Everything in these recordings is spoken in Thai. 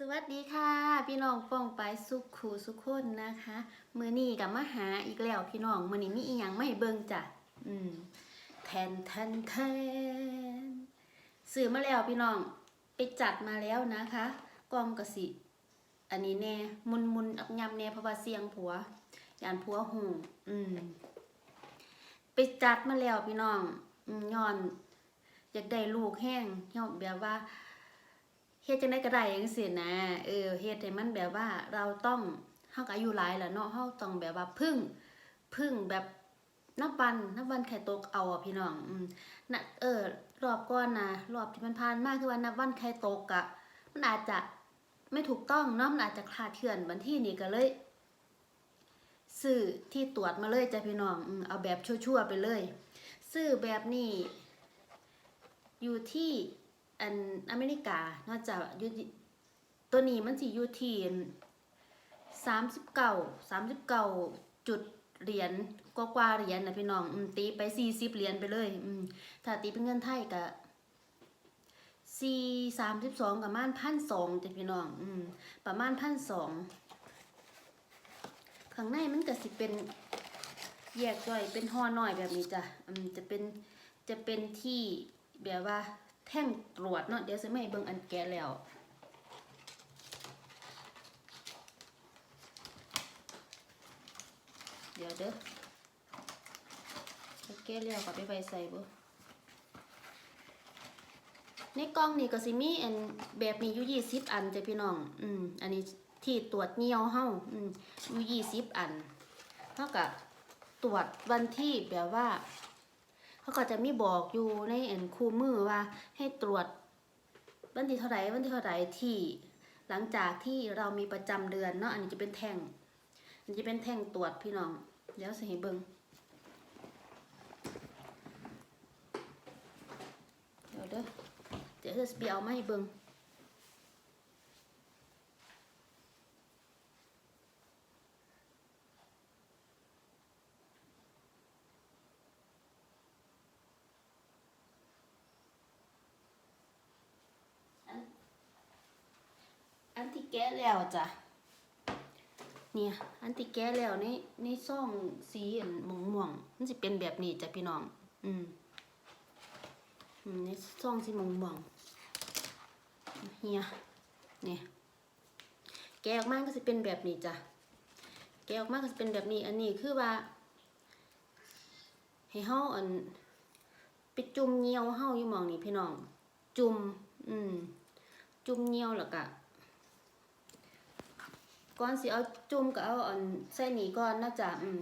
สวัสดีค่ะ พี่น้องป้องไปสุขคูสุขคนนะคะ มือนี้กับมาหาอีกแล้วพี่น้องมือนี้มีอีหยังไม่เบิ่งจ้ะอืมแทนแทนแทนซื้อมาแล้วพี่น้องไปจัดมาแล้วนะคะ กองกระสิ อันนี้แน่มุนมุนอับยำแน่เพราะว่าเสียงผัวยานผัวหูอืมไปจัดมาแล้วพี่น้องอย้อนอยากได้ลูกแห้งย้อนแบบว่า เฮ็ดจังได๋ก็ได้จังซี่นะ เออเฮ็ดให้มันแบบว่าเราต้องเฮาก็อายุหลายแล้วเนาะเฮาต้องแบบว่าพึ่งพึ่งแบบนับวันนับวันไข่ตกเอาอะพี่น้องอืมนะเออรอบก่อนนะรอบที่มันผ่านมากคือว่านับวันไข่ตกอะมันอาจจะไม่ถูกต้องเนาะมันอาจจะคลาดเคลื่อนวันที่นี้ก็เลยซื้อที่ตรวจมาเลยจ้ะพี่น้องอืมเอาแบบชั่วๆไปเลย ซื้อแบบนี้ อยู่ที่ อันอเมริกานอกจากยูตัวนี้มันสิอยู่ที่สามสิบเก้าสามสิบเก้าจุดเหรียญกว่ากว่าเหรียญนะพี่น้องอตีไปสี่สิบเหรียญไปเลยอืมถ้าตีเป็นเงินไทยก็สี่สามสิบสองกับม่านพันสองจ้ะพี่น้องอืมประมาณพันสองข้างในมันก็สิเป็นแยกย่อยเป็นห่อหน่อยแบบนี้จ้ะอืมจะเป็นจะเป็นที่แบบว่า แท่งตรวจเนาะเดี๋ยวจะไม่เบิ่งอันแกะแล้วเดี๋ยวเด้อเอาแกแล้วก็ไปไว้ใส่บ่ในกล่องนี่ก็สิมีอันแบบนี้อยู่ยี่สิบอันจ้ะพี่น้อง อืม อันนี้ที่ตรวจเงียวเฮาอืมอยู่ยี่สิบอัน เท่ากับตรวจวันที่แบบว่า เขาก็จะมีบอกอยู่ในแอนคู่มือว่าให้ตรวจวันที่เท่าไหร่วันที่เท่าไหร่ที่หลังจากที่เรามีประจำเดือนเนาะอันนี้จะเป็นแท่ง อันนี้จะเป็นแท่งตรวจพี่น้องเดี๋ยวสิให้เบิงเดี๋ยวเด้อเดี๋ยวจะไปเอามาให้เบิ้ง อันที่แกะแล้วจ้ะเนี่ยอันที่แกะแล้วในในซ่องสีอันม่วงม่วงมันจะเป็นแบบนี้จ้ะพี่น้อง อืมอืมในซองสีม่วงม่วงเฮียเนี่ยแกะออกมาก็จะเป็นแบบนี้จ้ะแกะออกมาก็จะเป็นแบบนี้ อันนี้คือว่าให้เฮาอันไปจุ่มเงียวเฮาอยู่หมองนี่พี่น้อง จุ่มอืมจุ่มเงียวแล้วก็ ก่อนสิเอาจุ่มก็เอาอันใส่หนีก่อนนะจ๊ะอืม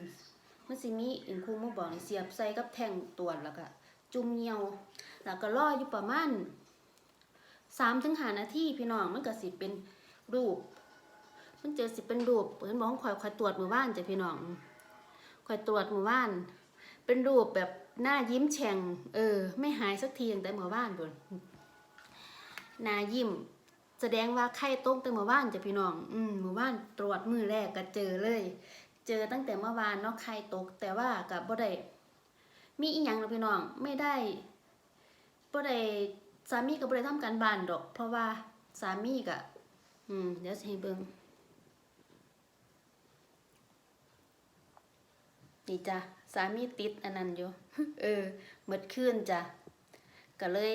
มันสิมีอันคูมาบอกนี่เสียบใส่กับแท่งตรวจแล้วก็จุ่มเหี่ยวแล้วก็รออยู่ประมาณสามถึงห้านาทีพี่น้องมันก็สิเป็นรูป มันเจะสิเป็นรูปเห็นบอกว่าข่อยข่อยตรวจมือว่านจ้ะพี่น้องข่อยตรวจมือว่าน เป็นรูปแบบหน้ายิ้มแฉ่งเออ ไม่หายสักทีตั้งแต่มือว่านบนหน้ายิ้ม แสดงว่าไข้ตกตั้งเมื่อวานจ้ะพี่น้อง อืมเมื่อวานตรวจมือแรกก็เจอเลย เจอตั้งแต่เมื่อวานเนาะไข้ตก แต่ว่ากับบ่ได้มีอีหยังเนาะพี่น้องไม่ได้บ่ได้สามีก็บ่ได้ทำการบ้านดอก เพราะว่าสามีก็อืมเดี๋ยวให้เบิ่งนี่จ้ะสามีติดอันนั้นอยู่ เออหมดคืนจ้ะก็เลย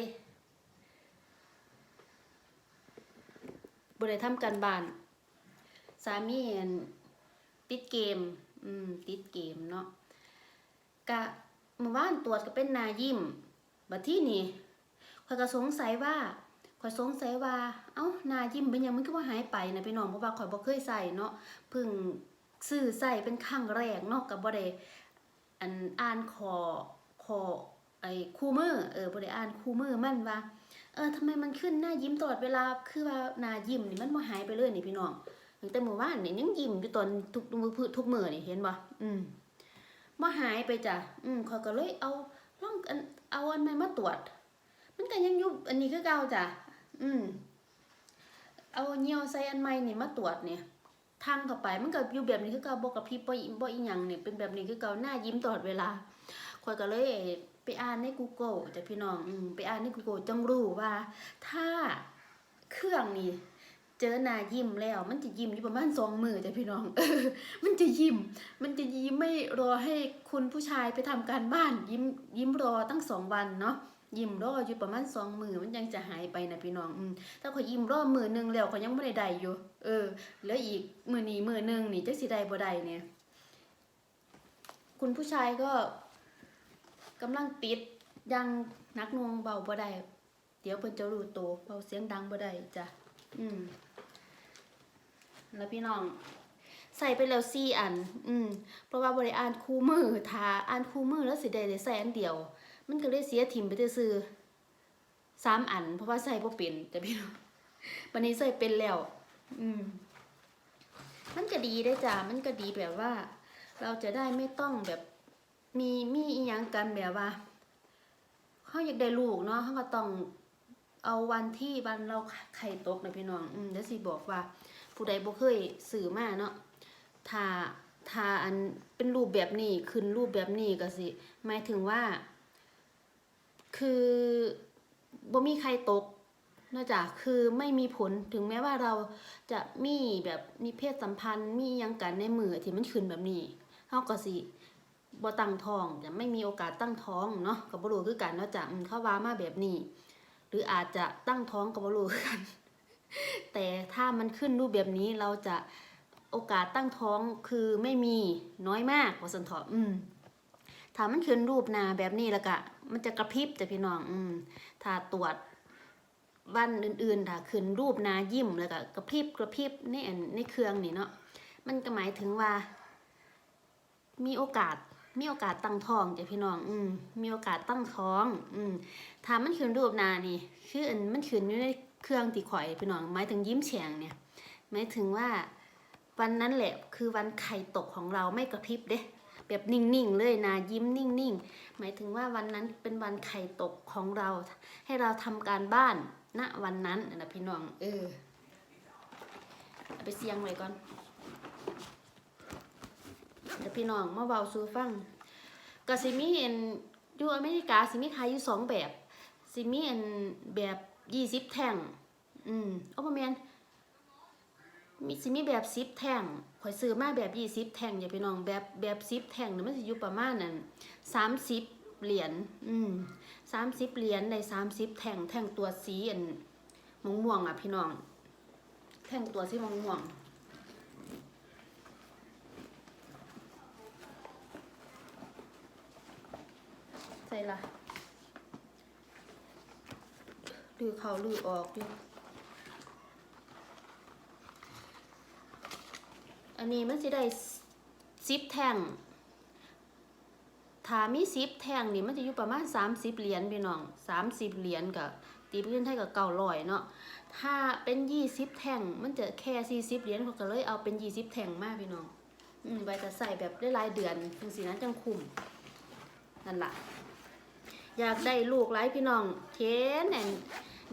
บริทำการบ้าน สามีอั่นติดเกม อืม ติดเกมเนาะกะเมื่อวานตรวจก็เป็นนายิ้มบัดที่นี่ข้อยก็สงสัยว่าข้อยสงสัยว่า เอ้านายิ้มเป็นยังมันก็ว่าหายไปนะพี่น้องเพราะว่าข้อยบ่เคยใส่เนาะเพิ่งซื้อใส่เป็นครั้งแรกเนาะก็บ่ได้อันอ่านขอขอไอ้คู่มือเออบ่ได้อ่านคู่มือมันว่า ออทำไมมันขึ้นหน้ายิ้มตลอดเวลา คือว่าหน้ายิ้มนี่มันบ่หายไปเลยนี่พี่น้องตั้งแต่เมื่อวานนี่ยังยิ้มอยู่ตอนทุกมือทุกมือนี่เห็นบ่อืมบ่หายไปจ้ะอืมขอยก็เลยเอาลองอันเอาอันใหม่มาตรวจ มันก็ยังยู่อันนี้คือเก่าจ้ะอืมเอาเหนียวใส่อันใหม่นี่มาตรวจเนี่ยทางเข้าไปมันก็อยู่แบบนี้คือเก่าบ่กับพริบบ่อีบ่อีหยังเนี่ยเป็นแบบนี้คือเก่าหน้ายิ้มตลอดเวลาขอยก็เลย ไปอ่านใน Google จ้ะพี่น้องอืไปอ่านใน Google จังรู้ว่า ถ้าเครื่องนี่เจอหน้ายิ้มแล้ว มันจะยิ้มอยู่ประมาณสองมือจ้ะพี่น้องเออมันจะยิ้ม มันจะยิ้มไม่รอให้คุณผู้ชายไปทำการบ้าน ยิ้มยิ้มรอตั้งสองวันเนาะยิ้มรออยู่ประมาณสองมือมันยังจะหายไปนะพี่น้องอืมถ้าเขายิ้มรอมือหนึงแล้วเขายังไม่ได้ใดอยู่ เออ แล้วอีกมือนี้มือหนึงนี่จักสิใดบ่ได้เนี่ย คุณผู้ชายก็ กำลังติดยังนักหนวงเบาบ่ได้เดี๋ยวเพิ่นจะรู้ตัวเบาเสียงดังบ่ได้จ้ะอืมแล้วพี่น้อง ใส่ไปแล้วสี่อัน อืมเพราะว่าบริอ่านคู่มือทาอ่านคู่มือแล้วสิได้ได้ใส่อันเดียว มันก็เลยเสียถิ่มไปซื่อๆสามอัน เพราะว่าใส่บ่เป็นจ้ะพี่น้องวันนี้ใส่เป็นแล้ว อืมมันก็ดีได้อจ้ะมันก็ดีแบบว่า เราจะได้ไม่ต้องแบบ มีมีอีหยังกันแบบว่าเขาอยากได้ลูกเนาะเขาก็ต้องเอาวันที่วันเราไข่ตกนะพี่น้อง อืมเดี๋ยวสิบอกว่า ผู้ใดบ่เคยสื่อมาเนาะถ้าถ้าอันเป็นรูปแบบนี้ขึ้นรูปแบบนี้ก็สิหมายถึงว่า คือบ่มีใครตกนอกจากคือไม่มีผลถึงแม้ว่าเราจะมีแบบมีเพศสัมพันธ์มียังกันในมือที่มันขึ้นแบบนี้เฮาก็สิ บ่ตั้งท้องจะไม่มีโอกาสตั้งท้องเนาะก็บ่รู้คือกันเนาะจ้ะเขาว่ามาแบบนี้ หรืออาจจะตั้งท้องก็บ่รู้คือกัน แต่ถ้ามันขึ้นรูปแบบนี้เราจะโอกาสตั้งท้องคือไม่มีน้อยมากว่าสันเถออืมถ้ามันขึ้นรูปนาแบบนี้แล้วก็มันจะกระพริบแต่พี่น้อง อืมถ้าตรวจวันอื่นๆ ถ้าขึ้นรูปนายิ้มแล้วก็กระพริบกระพริบในอันในเครื่องนี่เนาะมันก็หมายถึงว่า มีโอกาส มีโอกาสตั้งท้องจ้ะพี่น้อง อืมมีโอกาสตั้งท้อง อืมถ้ามันขึ้นรูปนานี่ คืออันมันขึ้นอยู่ในเครื่องที่ข่อยพี่น้อง หมายถึงยิ้มแฉ่งเนี่ย หมายถึงว่า วันนั้นแหละ คือวันไข่ตกของเราไม่กระพริบเด้แบบนิ่งๆเลยนะยิ้มนิ่งๆ หมายถึงว่าวันนั้นเป็นวันไข่ตกของเรา ให้เราทำการบ้านณวันนั้นนะพี่น้อง เออเอาไปเสียงไว้ก่อน เดี๋ยวพี่น้องมาเบาซูฟังก็สิมีเอ็นอยู่อเมริกาสิมีขายอยู่สองแบบสิมีเอ็นแบบยี่สิบแท่ง อืมเอาประมาณมีสิมีแบบซิปแท่งข่อยซื้อมาแบบยี่สิบแท่งอย่าไปน้องแบบแบบซิปแท่งเนี่ยมันสิอยู่ประมาณนั้นสามสิบเหรียญ อืมสามสิบเหรียญในสามสิบแท่งแท่งตัวสีอันม่วงม่วงๆอะพี่น้อง แท่งตัวสีม่วงม่วงๆใส่ ละลือเขาลือออกอยู่อันนี้มันสิได้ซิปแท่งถ้ามีซิปแท่งนี่มันจะอยู่ประมาณ 30 เหรียญพี่น้อง 30 เหรียญกับตีเป็นเงินไทยกับเก่าลอยเนาะ ถ้าเป็น 20 แท่งมันจะแค่ 40 เหรียญเขาก็เลยเอาเป็น 20 แท่งมากพี่น้อง อืมไว้จะใส่แบบได้หลายเดือนจังสินะจังคุมนั่นแหละ อยากได้ลูกหลายพี่น้องเทนแอน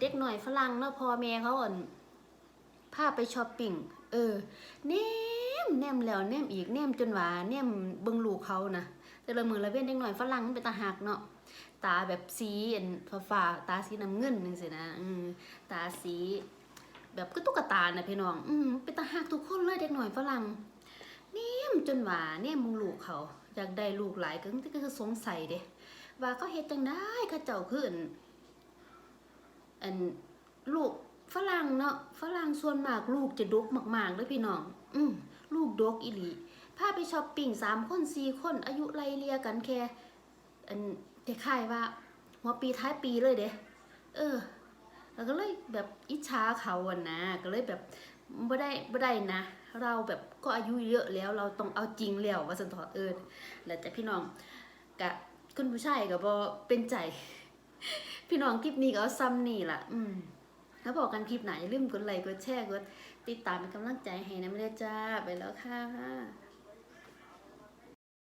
เด็กหน่อยฝรั่งเนาะพ่อแม่เขาอ่อนพาไปช้อปปิ้งเออแนมแนมแล้วแนมอีกแนมจนว่าแนมเบิ่งลูกเขานะแต่ละมือละเว้นเด็กหน่อยฝรั่งมันเป็นตาหักเนาะตาแบบสีอันฟ้าตาสีน้ำเงินนึงสินะตาสีแบบก็ตุ๊กตาน่ะพี่น้อง อืมเป็นตาหักทุกคนเลยเด็กหน่อยฝรั่งแนมจนว่าแนมมึงลูกเขา อยากได้ลูกหลายก็ก็คือสงสัยเด้ ว่าเขาเฮ็ดจังได้เขาเจ้าคืออันอันลูกฝรั่งเนาะฝรั่งส่วนมากลูกจะดกมากๆเลยพี่น้อง อืมลูกดกอีหลีพาไปช้อปปิ้งสามคนสี่คนอายุไล่เลียกันแค่อันคล้ายว่าหัวปีท้ายปีเลยเด้เออ แล้วก็เลยแบบอิจฉาเขาอะนะ ก็เลยแบบไม่ได้ไม่ได้นะ เราแบบก็อายุเยอะแล้วเราต้องเอาจริงแล้วว่าสันทอเออแล้วแต่พี่น้องกะ คุณผู้ชายก็บอเป็นใจ พี่น้องคลิปนี้ก็เอาซ้ำนี่ล่ะ อืมถ้าบอกกันคลิปไหนอย่าลืมกดไลค์กดแชร์กดติดตามเป็นกำลังใจให้นะไม่ได้จ้าไปแล้วค่ะ